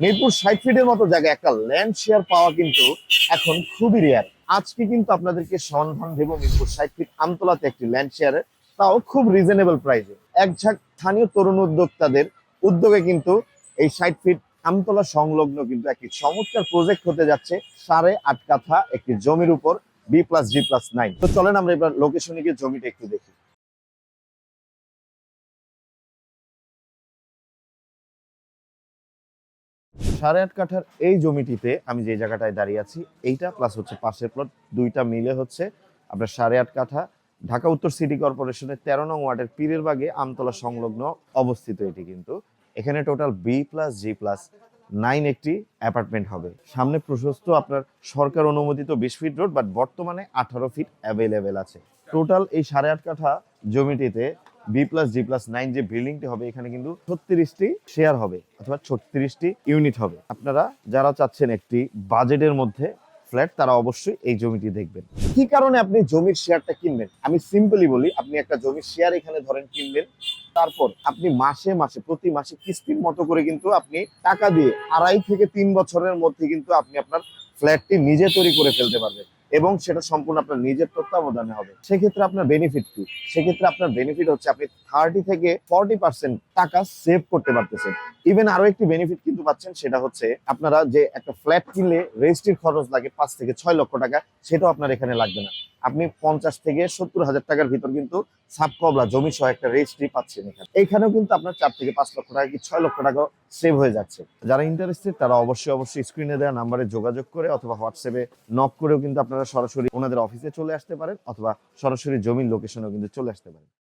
মিরপুর ষাট ফিটের মতো জায়গায় একটা ল্যান্ড শেয়ার পাওয়া কিন্তু এখন খুবই রেয়ার আজকে কিন্তু আপনাদেরকে সন্ধান দেব মিরপুর ষাট ফিট আমতলাতে একটি ল্যান্ড শেয়ারের তাও খুব রিজনেবল প্রাইসে এক ঝাঁক স্থানীয় তরুণ উদ্যোক্তাদের উদ্যোগে কিন্তু এই ষাট ফিট আমতলা সংলগ্ন কিন্তু একটি চমৎকার প্রজেক্ট হতে যাচ্ছে সাড়ে আট কাঠা একটি জমির উপর B plus G plus nine তো চলেন আমরা এবার লোকেশনে গিয়ে জমিটা একটু দেখি। সাড়ে আট কাঠার এই জমিটিতে আমি যে জায়গাটায় দাঁড়িয়ে আছি, এইটা প্লাস হচ্ছে পাশের প্লট দুইটা মিলে হচ্ছে আপনার সাড়ে আট কাঠা। ঢাকা উত্তর সিটি কর্পোরেশনের তেরো নং ওয়ার্ডের পীরের বাগে আমতলা সংলগ্ন অবস্থিত এটি কিন্তু। এখানে total B plus G plus nine একটি অ্যাপার্টমেন্ট হবে। সামনে প্রশস্ত আপনার সরকার অনুমোদিত বিশ ফিট রোড বাট বর্তমানে আঠারো ফিট অ্যাভেলেবেল আছে। টোটাল এই সাড়ে আট কাঠা জমিটিতে B plus G plus nine যে বিল্ডিংটি হবে, এখানে কিন্তু ছত্রিশটি শেয়ার হবে অথবা ছত্রিশটি ইউনিট হবে। আপনারা যারা চাচ্ছেন একটি বাজেটের মধ্যে ফ্ল্যাট তারা অবশ্যই এই জমিটি দেখবেন। কি কারণে আপনি জমির শেয়ারটা কিনবেন? আমি সিম্পলি বলি, আপনি একটা জমির শেয়ার এখানে ধরেন কিনবেন তারপর আপনি মাসে মাসে, প্রতি মাসে কিস্তির মতো করে কিন্তু আপনি টাকা দিয়ে আড়াই থেকে তিন বছরের মধ্যে কিন্তু আপনি আপনার ফ্ল্যাটটি নিজে তৈরি করে ফেলতে পারবেন। এবং সেটা সম্পূর্ণ আপনার নিজের তত্ত্বাবধানে হবে। সেক্ষেত্রে আপনার বেনিফিট কি? সেক্ষেত্রে আপনার বেনিফিট হচ্ছে আপনি থার্টি থেকে ফর্টি পার্সেন্ট টাকা সেভ করতে পারতেছেন। ইভেন আরও একটি বেনিফিট কিন্তু পাচ্ছেন, সেটা হচ্ছে আপনারা যে একটা ফ্ল্যাট কিনলে রেজিস্ট্রির খরচ লাগে পাঁচ থেকে ছয় লক্ষ টাকা, সেটাও আপনার এখানে লাগবে না। আপনি পঞ্চাশ থেকে সত্তর হাজার টাকার ভিতর কিন্তু সাবকবলা জমি সহ একটা রেজিস্ট্রি পাচ্ছেন এখানে। এখানেও কিন্তু আপনার চার থেকে পাঁচ লক্ষ টাকা কি ছয় লক্ষ টাকা সেভ হয়ে যাচ্ছে। যারা ইন্টারেস্টেড তারা অবশ্যই অবশ্যই স্ক্রিনে দেওয়া নাম্বারে যোগাযোগ করে অথবা হোয়াটসঅ্যাপে নক করেও কিন্তু আপনারা সরাসরি ওনাদের অফিসে চলে আসতে পারেন অথবা সরাসরি জমির লোকেশনেও কিন্তু চলে আসতে পারেন।